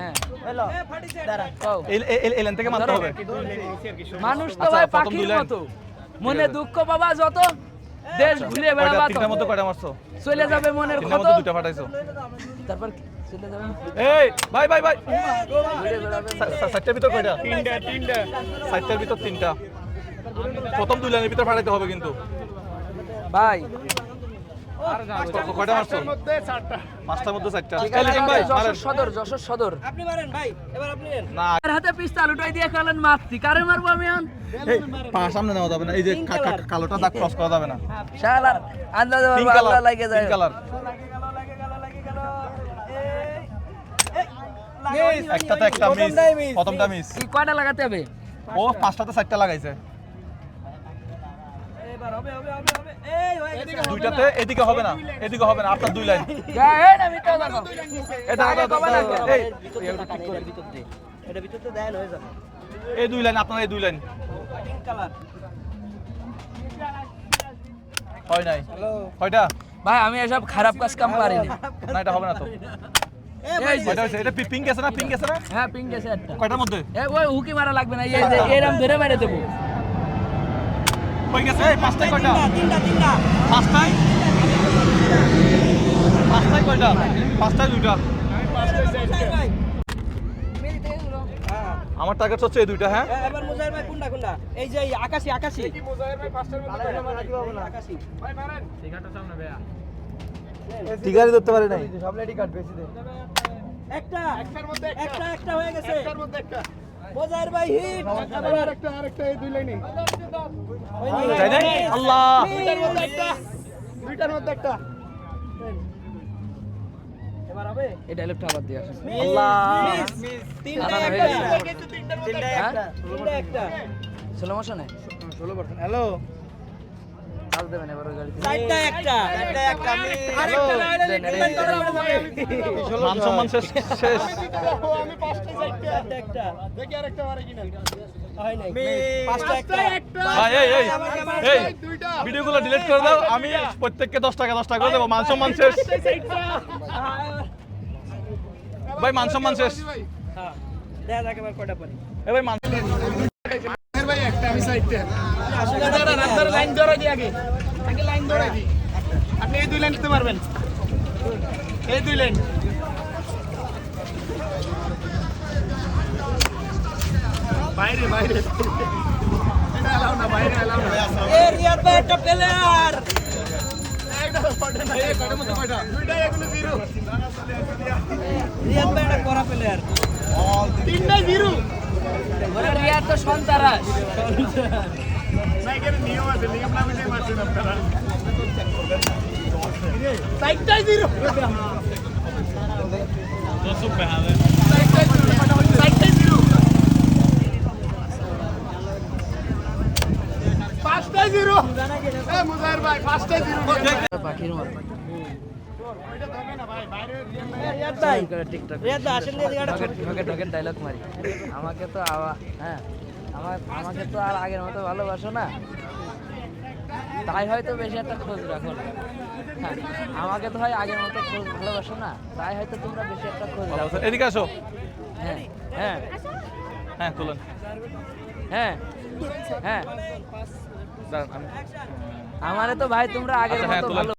হ্যাঁ। মানুষ তো আচ্ছা, ভাই পাখির মতো। মনে দুঃখ পাবা যত দেশ ভুলে কয়টা? বেড়াবা তিনটার মধ্যে তত। কয়টা মারছো? চলে যাবে মনের তিনটার ক্ষত। ফাটাইছো। তারপর? চলে যাবে এই ভাই ভাই ভাই। সাতটার ভিতর কয়টা? তিনটা তিনটা। সাতটার ভিতর তিনটা। প্রথম দুই লাইনের ভিতর ফাটাইতে হবে কিন্তু। ভাই কয়টা মারছো পাঁচটার মধ্যে চারটা। ঠিক এই আছে লিটন ভাই যশোর মারেন। সদর যশোর সদর। না। আর হাতে পিস্তাল উঠাই দিয়ে খেলেন মারছি? কারে মারবো আমি এখন? পা সামনে নেওয়া যাবে না। এই যে কা- কা- কালোটা দাগ ক্রস করা যাবে না। শালার আন্দাজ পিঙ্ক মারবো আল্লাহ লাগে যায়। পিঙ্ক কালার একটাতে একটা মিস প্রথমটা মিস কি কয়টা লাগাতে হবে? ও পাঁচটাতে চারটা লাগাইছে। দুইটাতে এদিকে হবে না। এদিকে হবে না আপনার দুই লাইন। এই দুই লাইন আপনার দুই লাইন। হয় নাই। কয়টা ভাই আমি এসব খারাপ কাজ কাম পারি না এটা হবে না তো। এটা পিঙ্ক আছে না পিঙ্ক আছে না? হ্যাঁ পিঙ্ক আছে কয়টার মধ্যে? ওই হুকি মারা লাগবে না এরম ধরে মেরে দেবো। হয়ে গেছে? এই পাঁচটায় কয়টা? পাঁচটায়? পাঁচটায় কয়টা? পাঁচটায় দুইটা। আমার টার্গেট হচ্ছে এই দুইটা হ্যাঁ? এবার মুজাহির ভাই কোনটা কোনটা? এই যে এই আকাশি আকাশি। টিকারি ধরতে পারে নাই। একটা একটার মধ্যে একটা একটা হয়ে গেছে। একটার মধ্যে একটা। মুজাহির ভাই হিট। আবার আরেকটা এই দুই লাইনে আল্লাহ। দুইটার মধ্যে একটা দুইটার মধ্যে একটা। এই ডায়লগটা আবার দিয়ে আসেন। আল্লাহ। তিনটা একটা। তিনটা হ্যাঁ? একটা তিনটা একটা। ষোলো হ্যালো? দেবেন এবার ওই গাড়িতে। চারটা একটা। চারটা একটা আরেকটা না হলে রিটার্ন দেন, যাবে মান সম্মান শেষ শেষ। চারটা একটা। দেখি আরেকটা মারে কিনা হয় নাই পাঁচটা একটা ভাই এই এই এই ভিডিওগুলো ডিলিট করে দাও আমি প্রত্যেককে দশ টাকা দশ টাকা করে দেবো। মান সম্মান শেষ। ভাই মান সম্মান শেষ। হ্যাঁ। দেখা যাক এবার কয়টা পারি এ ভাই মান লাইন ধরে দি আগে। আগে লাইন ধরে। দি আপনি এই দুই লাইন দিতে পারবেন। এই দুই লাইন। বাইরে বাইরে। এটা এলাও না বাইরে এলাও না। এ ভাই একটা প্লেয়ার রিয়াদ ভাই একটা করা প্লেয়ার তিনটা জিরো ওরে রিয়ার তো সন্তারাস। চারটায় জিরো। পাঁচটায় জিরো মুজাহির ভাই, পাঁচটায় জিরো। পাখির মতো। রিয়াদ ভাই টিকটক রিয়াদ ভাই আসেন দিয়ে দিকে ঢকে ঢকে ঢকে ডায়লগ মারি আমাকে তো হ্যাঁ আমাকে তো আর আগের মতো ভালোবাসো না তাই হয়তো বেশি একটা খোঁজ রাখো না আমাকে তো হয় আগের মতো খোঁজ ভালোবাসো না তাই হয়তো তোমরা বেশি একটা খোঁজ রাখো। এদিকে আসো হ্যাঁ হ্যাঁ হ্যাঁ তুলেন হ্যাঁ হ্যাঁ আমারে তো ভাই তোমরা আগের আচ্ছা, হ্যাঁ, মতো ভালো